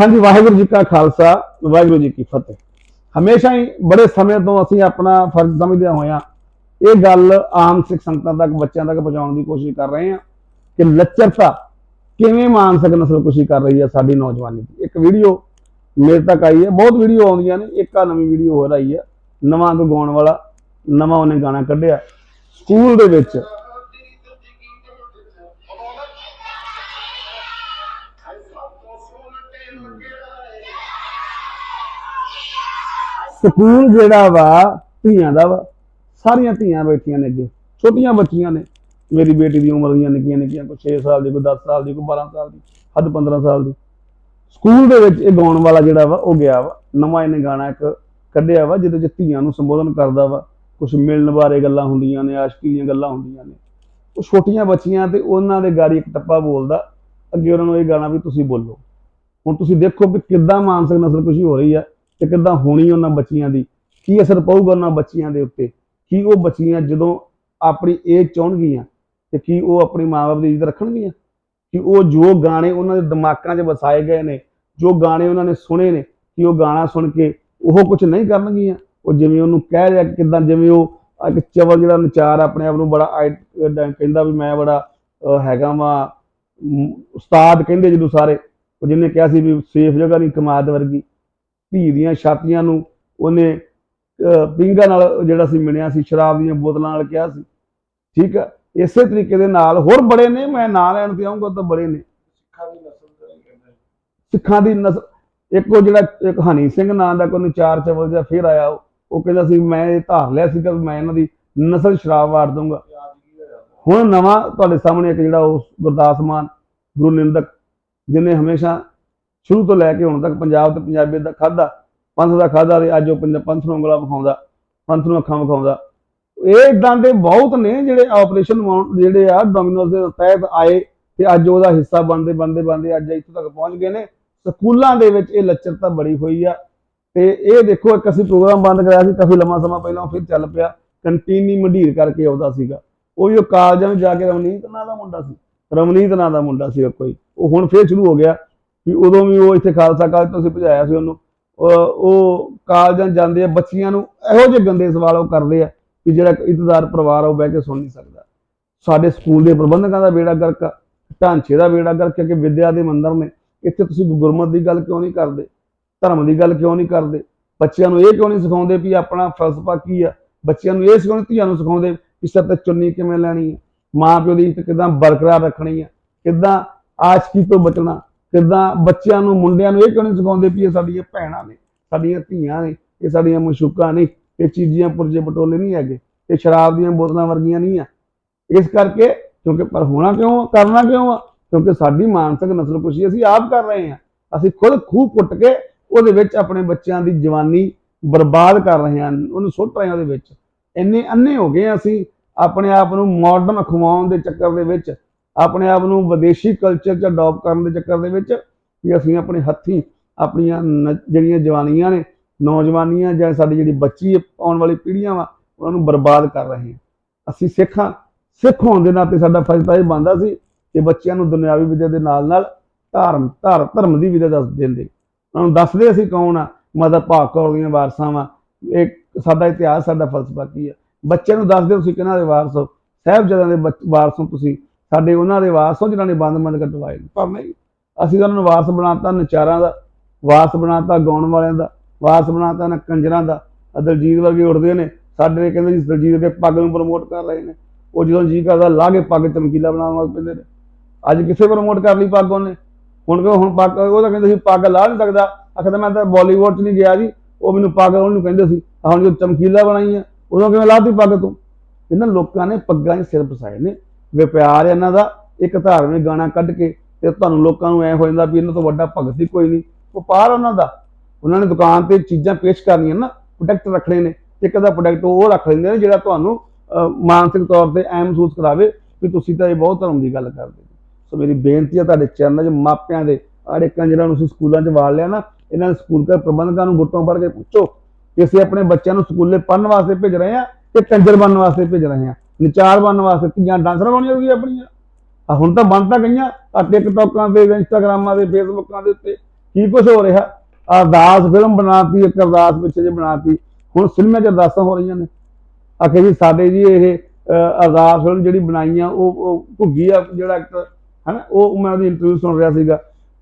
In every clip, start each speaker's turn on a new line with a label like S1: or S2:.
S1: ਹਾਂਜੀ, ਵਾਹਿਗੁਰੂ ਜੀ ਕਾ ਖਾਲਸਾ, ਵਾਹਿਗੁਰੂ ਜੀ ਕੀ ਫਤਿਹ। ਹਮੇਸ਼ਾ ਹੀ ਬੜੇ ਸਮੇਂ ਤੋਂ ਅਸੀਂ ਆਪਣਾ ਫਰਜ਼ ਸਮਝਦੇ ਹੋਇਆ ਇਹ ਗੱਲ ਆਮ ਸਿੱਖ ਸੰਗਤਾਂ ਤੱਕ, ਬੱਚਿਆਂ ਤੱਕ ਪਹੁੰਚਾਉਣ ਦੀ ਕੋਸ਼ਿਸ਼ ਕਰ ਰਹੇ ਹਾਂ ਕਿ ਲੱਚਰਤਾ ਕਿਵੇਂ ਮਾਨਸਿਕ ਨਸਲਕੁਸ਼ੀ ਕਰ ਰਹੀ ਹੈ ਸਾਡੀ ਨੌਜਵਾਨੀ ਦੀ। ਇੱਕ ਵੀਡੀਓ ਮੇਰੇ ਤੱਕ ਆਈ ਹੈ, ਬਹੁਤ ਵੀਡੀਓ ਆਉਂਦੀਆਂ ਨੇ, ਇੱਕ ਆ ਨਵੀਂ ਵੀਡੀਓ ਹੋ ਰਹੀ ਹੈ, ਨਵਾਂ ਕੋਈ ਗਾਉਣ ਵਾਲਾ, ਨਵਾਂ ਉਹਨੇ ਗਾਣਾ ਕੱਢਿਆ। ਸਕੂਲ ਦੇ ਵਿੱਚ ਸਕੂਲ ਜਿਹੜਾ ਵਾ, ਧੀਆਂ ਦਾ ਵਾ। ਸਾਰੀਆਂ ਧੀਆਂ ਬੈਠੀਆਂ ਨੇ ਅੱਗੇ। ਛੋਟੀਆਂ ਬੱਚੀਆਂ ਨੇ। ਮੇਰੀ ਬੇਟੀ ਦੀ ਉਮਰ ਦੀਆਂ ਨਿੱਕੀਆਂ ਨਿੱਕੀਆਂ, ਕੋਈ 6 ਸਾਲ ਦੀ, ਕੋਈ 10 ਸਾਲ ਦੀ, ਕੋਈ 12 ਸਾਲ ਦੀ, ਹੱਦ 15 ਸਾਲ ਦੀ। ਸਕੂਲ ਦੇ ਵਿੱਚ ਇਹ ਗਾਉਣ ਵਾਲਾ ਜਿਹੜਾ ਵਾ, ਉਹ ਗਿਆ ਵਾ। ਨਵਾਂ ਇਹਨੇ ਗਾਣਾ ਇੱਕ ਕੱਢਿਆ ਵਾ, ਜਿਹਦੇ ਚ ਧੀਆਂ ਨੂੰ ਸੰਬੋਧਨ ਕਰਦਾ ਵਾ। ਕੁਝ ਮਿਲਣ ਬਾਰੇ ਗੱਲਾਂ ਹੁੰਦੀਆਂ ਨੇ, ਆਸ਼ਕੀ ਦੀਆਂ ਗੱਲਾਂ ਹੁੰਦੀਆਂ ਨੇ। ਉਹ ਛੋਟੀਆਂ ਬੱਚੀਆਂ ਤੇ ਉਹਨਾਂ ਦੇ ਗਾੜੀ ਇੱਕ ਟੱਪਾ ਬੋਲਦਾ। ਅੱਗੇ ਉਹਨਾਂ ਨੂੰ ਇਹ ਗਾਣਾ ਵੀ ਤੁਸੀਂ ਬੋਲੋ। ਹੁਣ ਤੁਸੀਂ ਦੇਖੋ ਕਿ ਕਿੱਦਾਂ ਮਾਨਸਿਕ ਨਸਲਕੁਸ਼ੀ ਹੋ ਰਹੀ ਆ। ਤੇ ਕਿੱਦਾਂ ਹੋਣੀ ਉਹਨਾਂ ਬੱਚੀਆਂ ਦੀ? ਕੀ ਅਸਰ ਪਊਗਾ ਉਹਨਾਂ ਬੱਚੀਆਂ ਦੇ ਉੱਤੇ? ਕੀ ਉਹ ਬੱਚੀਆਂ ਜਦੋਂ ਆਪਣੀ ਏਜ ਚਾਹਣਗੀਆਂ ਤੇ ਕੀ ਉਹ ਆਪਣੀ ਮਾਂ-ਬਾਪ ਦੀ ਇੱਜ਼ਤ ਰੱਖਣਗੀਆਂ? ਕਿ ਉਹ ਜੋ ਗਾਣੇ ਉਹਨਾਂ ਦੇ ਦਿਮਾਗਾਂ 'ਚ ਵਸਾਏ ਗਏ ਨੇ, ਜੋ ਗਾਣੇ ਉਹਨਾਂ ਨੇ ਸੁਣੇ ਨੇ, ਕਿ ਉਹ ਗਾਣਾ ਸੁਣ ਕੇ ਉਹ ਕੁਝ ਨਹੀਂ ਕਰਨਗੀਆਂ? ਉਹ ਜਿਵੇਂ ਉਹਨੂੰ ਕਹਿ ਰਿਹਾ ਕਿਦਾਂ ਜਿਵੇਂ ਉਹ ਇੱਕ ਚਵਲ ਜਿਹੜਾ ਨਚਾਰ ਆਪਣੇ ਆਪ ਨੂੰ ਬੜਾ ਆਈ- ਕਹਿੰਦਾ ਵੀ ਮੈਂ ਬੜਾ ਹੈਗਾ ਵਾਂ ਉਸਤਾਦ ਕਹਿੰਦੇ ਜਦੋਂ ਸਾਰੇ, ਉਹ ਜਿਹਨੇ ਕਿਹਾ ਸੀ ਵੀ ਸੇਫ ਜਗ੍ਹਾ ਨਹੀਂ ਕਮਾਦ ਵਰਗੀ। ਧੀ ਦੀਆਂ ਛਾਤੀਆਂ ਨੂੰ ਉਹਨੇ ਪਿੰਗਾ ਨਾਲ ਜਿਹੜਾ ਸੀ ਮਿਲਿਆ ਸੀ ਸ਼ਰਾਬ ਦੀਆਂ ਬੋਤਲਾਂ ਨਾਲ ਕਿਹਾ ਸੀ। ਠੀਕ ਆ? ਇਸੇ ਤਰੀਕੇ ਦੇ ਨਾਲ ਹੋਰ ਬੜੇ ਨੇ ਮੈਂ ਨਾਂ ਲੈਣ ਤੇ ਆਉਂਗਾ ਤਾਂ ਬੜੇ ਨੇ। ਸਿੱਖਾਂ ਦੀ ਨਸਲ ਇੱਕ ਉਹ ਜਿਹੜਾ ਹਨੀ ਸਿੰਘ ਨਾਂ ਦਾ ਕੋਈ ਚਾਰ ਚਵਲ ਜਿਹਾ ਫੇਰ ਆਇਆ ਉਹ ਉਹ ਕਹਿੰਦਾ ਸੀ ਮੈਂ ਇਹ ਧਾਰ ਲਿਆ ਸੀ ਕਿ ਮੈਂ ਇਹਨਾਂ ਦੀ ਨਸਲ ਸ਼ਰਾਬ ਵਾਰ ਦੂੰਗਾ ਹੁਣ ਨਵਾਂ ਤੁਹਾਡੇ ਸਾਹਮਣੇ ਇੱਕ ਜਿਹੜਾ ਉਹ ਗੁਰਦਾਸ ਮਾਨ ਗੁਰੂ ਨਿੰਦਕ ਜਿਹਨੇ ਹਮੇਸ਼ਾ ਸ਼ੁਰੂ ਤੋਂ ਲੈ ਕੇ ਹੁਣ ਤੱਕ ਪੰਜਾਬ ਤੇ ਪੰਜਾਬੀਅਤ ਦਾ ਖਾਦਾ ਪੰਥ ਦਾ ਖਾਦਾ ਤੇ ਅੱਜ ਉਹ ਪੰਜਾਬ ਪੰਥ ਨੂੰ ਉਂਗਲਾ ਵਿਖਾਉਂਦਾ, ਪੰਥ ਨੂੰ ਅੱਖਾਂ ਵਿਖਾਉਂਦਾ। ਇਹ ਇਦਾਂ ਦੇ ਬਹੁਤ ਨੇ ਜਿਹੜੇ ਆਪਰੇਸ਼ਨ ਜਿਹੜੇ ਆ ਡੋਮਿਨੋਜ਼ ਦੇ ਤਹਿਤ ਆਏ ਤੇ ਅੱਜ ਉਹਦਾ ਹਿੱਸਾ ਬਣਦੇ ਬਣਦੇ ਬਣਦੇ ਅੱਜ ਇੱਥੇ ਤੱਕ ਪਹੁੰਚ ਗਏ ਨੇ। ਸਕੂਲਾਂ ਦੇ ਵਿੱਚ ਇਹ ਲੱਚਰਤਾ ਬੜੀ ਹੋਈ ਆ। ਤੇ ਇਹ ਦੇਖੋ, ਇੱਕ ਅਸੀਂ ਪ੍ਰੋਗਰਾਮ ਬੰਦ ਕਰਾਇਆ ਸੀ, ਕਾਫੀ ਲੰਮਾ ਸਮਾਂ ਪਹਿਲਾਂ ਫਿਰ ਚੱਲ ਪਿਆ। ਕੰਟੀਨੀ ਮੰਡੀਰ ਕਰਕੇ ਆਉਂਦਾ ਸੀਗਾ। ਉਹ ਵੀ ਉਹ ਕਾਲਜਾਂ ਵਿੱਚ ਜਾ ਕੇ ਰਵਨੀਤ ਨਾਂ ਦਾ ਮੁੰਡਾ ਸੀ। ਰਵਨੀਤ ਨਾਂ ਦਾ ਮੁੰਡਾ ਸੀ ਕੋਈ। ਉਹ ਹੁਣ ਫੇਰ ਸ਼ੁਰੂ ਹੋ ਗਿਆ। ਵੀ ਉਦੋਂ ਵੀ ਉਹ ਇੱਥੇ ਖਾਲਸਾ ਕਾਲਜ ਤੋਂ ਅਸੀਂ ਭਜਾਇਆ ਸੀ ਉਹਨੂੰ। ਉਹ ਉਹ ਕਾਲਜਾਂ ਜਾਂਦੇ ਆ ਬੱਚੀਆਂ ਨੂੰ ਇਹੋ ਜਿਹੇ ਗੰਦੇ ਸਵਾਲ ਉਹ ਕਰਦੇ ਆ ਕਿ ਜਿਹੜਾ ਇੱਕ ਪਰਿਵਾਰ ਆ ਉਹ ਬਹਿ ਕੇ ਸੁਣ ਨਹੀਂ ਸਕਦਾ। ਸਾਡੇ ਸਕੂਲ ਦੇ ਪ੍ਰਬੰਧਕਾਂ ਦਾ ਬੇੜਾ ਗਰਕ ਆ, ਢਾਂਚੇ ਦਾ ਬੇੜਾ ਗਰਕ ਕਿ ਵਿਦਿਆ ਦੇ ਮੰਦਰ ਨੇ ਇੱਥੇ ਤੁਸੀਂ ਗੁਰਮਤ ਦੀ ਗੱਲ ਕਿਉਂ ਨਹੀਂ ਕਰਦੇ? ਧਰਮ ਦੀ ਗੱਲ ਕਿਉਂ ਨਹੀਂ ਕਰਦੇ? ਬੱਚਿਆਂ ਨੂੰ ਇਹ ਕਿਉਂ ਨਹੀਂ ਸਿਖਾਉਂਦੇ ਵੀ ਆਪਣਾ ਫਲਸਫਾ ਕੀ ਆ? ਬੱਚਿਆਂ ਨੂੰ ਇਹ ਸਿਖਾਉਂਦੇ ਧੀਆਂ ਨੂੰ ਸਿਖਾਉਂਦੇ ਕਿ ਸਿਰ ਤੇ ਚੁੰਨੀ ਕਿਵੇਂ ਲੈਣੀ ਹੈ ਮਾਂ ਪਿਓ ਦੀ ਇੱਜ਼ਤ ਕਿਦਾਂ ਬਰਕਰਾਰ ਰੱਖਣੀ ਹੈ ਕਿਦਾਂ ਆਸ਼ਕੀ ਤੋਂ ਬਚਣਾ? ਕਿਦਾਂ ਬੱਚਿਆਂ ਨੂੰ, ਮੁੰਡਿਆਂ ਨੂੰ ਇਹ ਕਿਉਂ ਨਹੀਂ ਸਿਖਾਉਂਦੇ ਵੀ ਇਹ ਸਾਡੀਆਂ ਭੈਣਾਂ ਨੇ, ਸਾਡੀਆਂ ਧੀਆਂ ਨੇ, ਇਹ ਸਾਡੀਆਂ ਮਸ਼ੂਕਾਂ ਨੇ, ਇਹ ਚੀਜ਼ੀਆਂ ਪੁਰਜੇ ਪਟੋਲੇ ਨਹੀਂ ਹੈਗੇ, ਇਹ ਸ਼ਰਾਬ ਦੀਆਂ ਬੋਤਲਾਂ ਵਰਗੀਆਂ ਨਹੀਂ ਆ। ਇਸ ਕਰਕੇ ਕਿਉਂਕਿ ਪਰ ਹੋਣਾ ਕਿਉਂ, ਕਰਨਾ ਕਿਉਂ ਆ? ਕਿਉਂਕਿ ਸਾਡੀ ਮਾਨਸਿਕ ਨਸਲਕੁਸ਼ੀ ਅਸੀਂ ਆਪ ਕਰ ਰਹੇ ਹਾਂ। ਅਸੀਂ ਖੁਦ ਖੂਹ ਪੁੱਟ ਕੇ ਉਹਦੇ ਵਿੱਚ ਆਪਣੇ ਬੱਚਿਆਂ ਦੀ ਜਵਾਨੀ ਬਰਬਾਦ ਕਰ ਰਹੇ ਹਾਂ, ਉਹਨੂੰ ਸੁੱਟ ਰਹੇ ਹਾਂ ਉਹਦੇ ਵਿੱਚ। ਇੰਨੇ ਅੰਨੇ ਹੋ ਗਏ ਹਾਂ ਅਸੀਂ ਆਪਣੇ ਆਪ ਨੂੰ ਮਾਡਰਨ ਖਵਾਉਣ ਦੇ ਚੱਕਰ ਦੇ ਵਿੱਚ। ਆਪਣੇ ਆਪ ਨੂੰ ਵਿਦੇਸ਼ੀ ਕਲਚਰ 'ਚ ਅਡਾਪਟ ਕਰਨ ਦੇ ਚੱਕਰ ਦੇ ਵਿੱਚ ਵੀ ਅਸੀਂ ਆਪਣੇ ਹੱਥੀਂ ਆਪਣੀਆਂ ਨ- ਜਿਹੜੀਆਂ ਜਵਾਨੀਆਂ ਨੇ, ਨੌਜਵਾਨੀਆਂ ਜਾਂ ਸਾਡੀ ਜਿਹੜੀ ਬੱਚੀ ਆਉਣ ਵਾਲੀ ਪੀੜ੍ਹੀਆਂ ਵਾ, ਉਹਨਾਂ ਨੂੰ ਬਰਬਾਦ ਕਰ ਰਹੇ ਹਾਂ। ਅਸੀਂ ਸਿੱਖਾਂ ਸਿੱਖ ਹੋਣ ਦੇ ਨਾਤੇ ਸਾਡਾ ਫਰਜ਼ ਤਾਂ ਇਹ ਬਣਦਾ ਸੀ ਕਿ ਬੱਚਿਆਂ ਨੂੰ ਦੁਨਿਆਵੀ ਵਿਦਿਆ ਦੇ ਨਾਲ ਨਾਲ ਧਰਮ, ਧਰ, ਧਰਮ ਦੀ ਵਿਦਿਆ ਦੱਸ ਦਿੰਦੇ। ਉਹਨਾਂ ਨੂੰ ਦੱਸਦੇ ਅਸੀਂ ਕੌਣ ਆ ਮਾਤਾ ਭਾਗ ਕੌਰ ਦੀਆਂ ਵਾਰਸਾਂ ਵਾ, ਇਹ ਸਾਡਾ ਇਤਿਹਾਸ, ਸਾਡਾ ਫਲਸਫਾ ਕੀ ਆ। ਬੱਚਿਆਂ ਨੂੰ ਦੱਸਦੇ ਤੁਸੀਂ ਕਿਹਨਾਂ ਦੇ ਵਾਰਸ ਹੋ। ਸਾਹਿਬਜ਼ਾਦਿਆਂ ਦੇ ਬੱਚ- ਵਾਰਸ ਹੋ ਤੁਸੀਂ। ਸਾਡੇ ਉਹਨਾਂ ਦੇ ਵਾਰਸ ਹੋ ਜਿਨ੍ਹਾਂ ਨੇ ਬੰਦ ਬੰਦ ਕਟਵਾਏ ਪਰ ਨਹੀਂ ਅਸੀਂ ਤਾਂ ਉਹਨਾਂ ਨੂੰ ਵਾਰਸ ਬਣਾਤਾ, ਨਚਾਰਾਂ ਦਾ, ਵਾਰਸ ਬਣਾਤਾ, ਗਾਉਣ ਵਾਲਿਆਂ ਦਾ, ਵਾਰਸ ਬਣਾਤਾ ਨਾ ਕੰਜਰਾਂ ਦਾ। ਦਲਜੀਤ ਵਰਗੇ ਉੱਠਦੇ ਨੇ, ਸਾਡੇ ਕਹਿੰਦੇ ਜੀ ਦਲਜੀਤ ਦੇ ਪੱਗ ਨੂੰ ਪ੍ਰਮੋਟ ਕਰ ਰਹੇ ਨੇ। ਉਹ ਜਦੋਂ ਜੀ ਕਰਦਾ ਲਾ ਕੇ ਪੱਗ ਚਮਕੀਲਾ ਬਣਾਉਣ ਲੱਗ ਪੈਂਦੇ ਨੇ। ਅੱਜ ਕਿਸੇ ਪ੍ਰਮੋਟ ਕਰ ਲਈ ਪੱਗ ਉਹਨੇ? ਹੁਣ ਕਹੋ ਹੁਣ ਪੱਗ, ਉਹ ਤਾਂ ਕਹਿੰਦੇ ਸੀ ਪੱਗ ਲਾ ਨਹੀਂ ਸਕਦਾ। ਆਖਦਾ ਮੈਂ ਤਾਂ ਬਾਲੀਵੁੱਡ 'ਚ ਨਹੀਂ ਗਿਆ ਜੀ। ਉਹ ਮੈਨੂੰ ਪੱਗ ਉਹਨੂੰ ਕਹਿੰਦੇ ਸੀ ਹੁਣ ਜੋ ਚਮਕੀਲਾ ਬਣਾਈ ਆ, ਉਦੋਂ ਕਿਵੇਂ ਲਾਤੀ ਪੱਗ ਤੂੰ? ਇਹਨਾਂ ਲੋਕਾਂ ਨੇ ਪੱਗਾਂ 'ਚ ਸਿਰ ਫਸਾਏ ਨੇ। ਵਪਾਰ ਇਹਨਾਂ ਦਾ, ਇੱਕ ਧਾਰਮਿਕ ਗਾਣਾ ਕੱਢ ਕੇ ਤੇ ਤੁਹਾਨੂੰ ਲੋਕਾਂ ਨੂੰ ਐ ਹੋ ਜਾਂਦਾ ਵੀ ਇਹਨਾਂ ਤੋਂ ਵੱਡਾ ਭਗਤ ਹੀ ਕੋਈ ਨਹੀਂ। ਵਪਾਰ ਉਹਨਾਂ ਦਾ। ਉਹਨਾਂ ਨੇ ਦੁਕਾਨ ਤੇ ਚੀਜ਼ਾਂ ਪੇਸ਼ ਕਰਨੀਆਂ ਨਾ ਪ੍ਰੋਡਕਟ ਰੱਖਣੇ ਨੇ। ਇੱਕ ਦਾ ਪ੍ਰੋਡਕਟ ਉਹ ਰੱਖ ਲੈਂਦੇ ਨੇ ਜਿਹੜਾ ਤੁਹਾਨੂੰ ਮਾਨਸਿਕ ਤੌਰ ਤੇ ਐ ਮਹਿਸੂਸ ਕਰਾਵੇ ਵੀ ਤੁਸੀਂ ਤਾਂ ਇਹ ਬਹੁਤ ਧਰਮ ਦੀ ਗੱਲ ਕਰਦੇ ਸੋ ਮੇਰੀ ਬੇਨਤੀ ਹੈ ਤੁਹਾਡੇ ਚਰਨਾਂ 'ਚ, ਮਾਪਿਆਂ ਦੇ, ਆੜੇ ਕੰਜਰਾਂ ਨੂੰ ਤੁਸੀਂ ਸਕੂਲਾਂ 'ਚ ਵਾਲ ਲਿਆ ਨਾ, ਇਹਨਾਂ ਦੇ ਸਕੂਲ ਦੇ ਪ੍ਰਬੰਧਕਾਂ ਨੂੰ ਗੁੱਟੋਂ ਫੜ ਕੇ ਪੁੱਛੋ ਕਿ ਅਸੀਂ ਆਪਣੇ ਬੱਚਿਆਂ ਨੂੰ ਸਕੂਲੇ ਪੜ੍ਹਨ ਵਾਸਤੇ ਭੇਜ ਰਹੇ ਹਾਂ ਕਿ ਕੰਜਰ ਬਣਨ ਵਾਸਤੇ ਭੇਜ ਰਹੇ ਹਾਂ। ਨਚਾਰ ਬਣਨ ਵਾਸਤੇ ਧੀਆਂ ਡਾਂਸਰ ਬਣੀਆਂ ਹੋਈਆਂ ਆਪਣੀਆਂ। ਆ ਹੁਣ ਤਾਂ ਬਣ ਤਾਂ ਗਈਆਂ। ਆ ਟਿਕਟੋਕਾਂ ਤੇ ਇੰਸਟਾਗ੍ਰਾਮਾਂ ਤੇ ਫੇਸਬੁੱਕਾਂ ਦੇ ਉੱਤੇ ਕੀ ਕੁਝ ਹੋ ਰਿਹਾ? ਅਰਦਾਸ ਫਿਲਮ ਬਣਾਤੀ, ਇੱਕ ਅਰਦਾਸ ਪਿੱਛੇ ਜੇ ਬਣਾਤੀ। ਹੁਣ ਸਿਨੇਮਾ 'ਚ ਅਰਦਾਸਾਂ ਹੋ ਰਹੀਆਂ ਨੇ। ਆਖੇ ਜੀ ਸਾਡੇ ਜੀ ਇਹ ਅਰਦਾਸ ਫਿਲਮ ਜਿਹੜੀ ਬਣਾਈ ਆ ਉਹ ਉਹ ਘੁੱਗੀ ਆ ਜਿਹੜਾ ਐਕਟਰ ਹਨਾ? ਉਹ ਮੈਂ ਉਹਦੀ ਇੰਟਰਵਿਊ ਸੁਣ ਰਿਹਾ ਸੀਗਾ।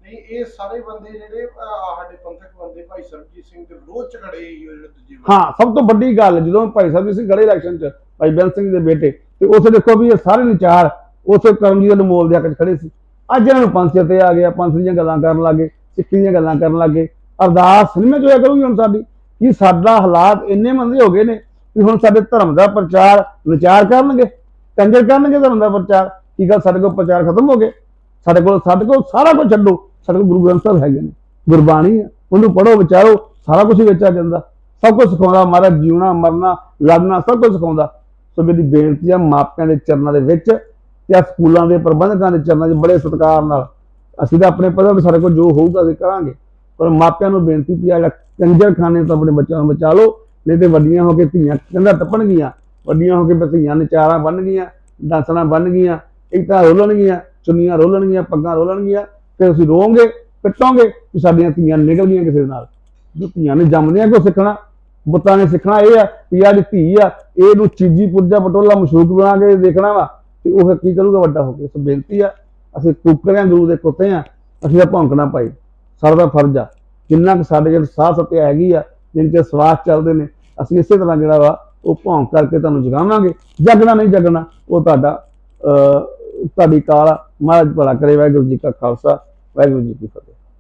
S2: ਨਹੀਂ, ਇਹ ਸਾਰੇ ਬੰਦੇ ਜਿਹੜੇ ਸਾਡੇ ਪੰਥਕ ਬੰਦੇ ਭਾਈ ਸਰਬਜੀਤ ਸਿੰਘ ਦੇ ਵਿਰੋਧ ਚ ਖੜੇ ਸੀ ਜਿਹੜੇ ਦੂਜੇ
S1: ਹਾਂ, ਸਭ ਤੋਂ ਵੱਡੀ ਗੱਲ ਜਦੋਂ ਭਾਈ ਸਾਹਿਬ ਜੀ ਗੜੇ ਇਲੈਕਸ਼ਨ 'ਚ, ਭਾਈ ਬੈਂਸ ਸਿੰਘ ਦੇ ਬੇਟੇ, ਤੇ ਉੱਥੇ ਦੇਖੋ ਵੀ ਇਹ ਸਾਰੇ ਵਿਚਾਰ ਉੱਥੇ ਕਰਮਜੀਤ ਮੋਲ ਦੇ ਹੱਕ 'ਚ ਖੜੇ ਸੀ। ਅੱਜ ਇਹਨਾਂ ਨੂੰ ਪੰਥ ਤੇ ਆ ਗਿਆ, ਪੰਥ ਦੀਆਂ ਗੱਲਾਂ ਕਰਨ ਲੱਗੇ ਸਿੱਖੀ ਦੀਆਂ ਗੱਲਾਂ ਕਰਨ ਲੱਗੇ ਅਰਦਾਸ ਸਿਨੇਮੇ 'ਚ ਹੋਇਆ ਕਰੂਗੀ ਹੁਣ ਸਾਡੀ, ਕਿ ਸਾਡਾ ਹਾਲਾਤ ਇੰਨੇ ਮੰਦੇ ਹੋ ਗਏ ਨੇ ਵੀ ਹੁਣ ਸਾਡੇ ਧਰਮ ਦਾ ਪ੍ਰਚਾਰ ਵਿਚਾਰ ਕਰਨਗੇ, ਕੰਜਰ ਕਰਨਗੇ ਧਰਮ ਦਾ ਪ੍ਰਚਾਰ, ਕੀ ਗੱਲ ਸਾਡੇ ਕੋਲ ਪ੍ਰਚਾਰ ਖਤਮ ਹੋ ਗਏ? ਸਾਡੇ ਕੋਲ ਸਾਡੇ ਕੋਲ ਸਾਰਾ ਕੁਝ ਛੱਡੋ। ਸਾਡੇ ਕੋਲ ਗੁਰੂ ਗ੍ਰੰਥ ਸਾਹਿਬ ਹੈਗੇ ਨੇ, ਗੁਰਬਾਣੀ ਹੈ, ਉਹਨੂੰ ਪੜੋ ਵਿਚਾਰੋ, ਸਾਰਾ ਕੁਝ ਹੀ ਵਿੱਚ ਆ ਜਾਂਦਾ, ਸਭ ਕੁਝ ਸਿਖਾਉਂਦਾ, ਮਹਾਰਾਜ ਜਿਉਣਾ, ਮਰਨਾ, ਲੜਨਾ, ਸਭ ਕੁਝ ਸਿਖਾਉਂਦਾ। ਸੋ ਮੇਰੀ ਬੇਨਤੀ ਆ, ਮਾਪਿਆਂ ਦੇ ਚਰਨਾਂ ਦੇ ਵਿੱਚ ਤੇ ਸਕੂਲਾਂ ਦੇ ਪ੍ਰਬੰਧਕਾਂ ਦੇ ਚਰਨਾਂ 'ਚ ਬੜੇ ਸਤਿਕਾਰ ਨਾਲ, ਅਸੀਂ ਤਾਂ ਆਪਣੇ ਪਤਾ ਸਾਡੇ ਕੋਲ ਜੋ ਹੋਊਗਾ ਅਸੀਂ ਕਰਾਂਗੇ। ਪਰ ਮਾਪਿਆਂ ਨੂੰ ਬੇਨਤੀ ਵੀ ਆ ਕੰਜਰ ਖਾਨੇ ਤੋਂ ਆਪਣੇ ਬੱਚਿਆਂ ਨੂੰ ਬਚਾ ਲਓ, ਨਹੀਂ ਤੇ ਵੱਡੀਆਂ ਹੋ ਕੇ ਧੀਆਂ ਕੰਧਾਂ ਟੱਪਣਗੀਆਂ ਵੱਡੀਆਂ ਹੋ ਕੇ ਧੀਆਂ ਨਚਾਰਾਂ ਬਣ ਗਈਆਂ ਬਣਨਗੀਆਂ ਬਣ ਗਈਆਂ, ਇੱਟਾਂ ਰੋਲਣਗੀਆਂ, ਚੁੰਨੀਆਂ ਰੋਲਣਗੀਆਂ, ਪੱਗਾਂ ਰੋਲਣਗੀਆਂ ਫਿਰ ਤੁਸੀਂ ਰੋਵਾਂਗੇ, ਪਿੱਟੋਗੇ ਕਿ ਸਾਡੀਆਂ ਧੀਆਂ ਨਿਕਲ ਗਈਆਂ ਕਿਸੇ ਨਾਲ। ਜੋ ਧੀਆਂ ਨੇ ਜੰਮਦੀਆਂ ਕੋ ਸਿੱਖਣਾ? ਬੁੱਤਾਂ ਨੇ ਸਿੱਖਣਾ ਇਹ ਆ ਵੀ ਆਹ ਜਿਹੜੀ ਧੀ ਆ, ਇਹਨੂੰ ਚੀਜੀ ਪੁਰਜਾ ਪਟੋਲਾ ਮਸ਼ੂਕ ਬਣਾ ਕੇ ਦੇਖਣਾ ਵਾ ਤੇ ਉਹ ਫਿਰ ਕੀ ਕਰੂਗਾ? ਵੱਡਾ ਹੋ ਕੇ। ਸੋ ਬੇਨਤੀ ਆ, ਅਸੀਂ ਕੁੱਕਰਿਆਂ ਗੁਰੂ ਦੇ ਕੁੱਤੇ ਆ, ਅਸੀਂ ਤਾਂ ਭੌਂਕਣਾ ਪਾਈ ਸਾਡਾ ਦਾ ਫਰਜ਼ ਆ। ਜਿੰਨਾ ਕਿ ਸਾਡੇ ਜਿਹੜੇ ਸਾਹ ਸਤਿਆ ਹੈਗੀ ਆ, ਜਿੰਨ ਕੇ ਸਵਾਸ ਚੱਲਦੇ ਨੇ, ਅਸੀਂ ਇਸੇ ਤਰ੍ਹਾਂ ਜਿਹੜਾ ਵਾ, ਉਹ ਭੌਂਕ ਕਰਕੇ ਤੁਹਾਨੂੰ ਜਗਾਵਾਂਗੇ। ਜਗਣਾ ਨਹੀਂ ਜਗਣਾ, ਉਹ ਤੁਹਾਡਾ ਤੁਹਾਡੀ ਕਾਲ ਆ। ਮਹਾਰਾਜ ਭਲਾ ਕਰੇ, ਵਾਹਿਗੁਰੂ ਜੀ ਕਾ ਖਾਲਸਾ। ਵਾਹਿਗੁਰੂ ਜੀ ਕੀ ਫਤਿਹ।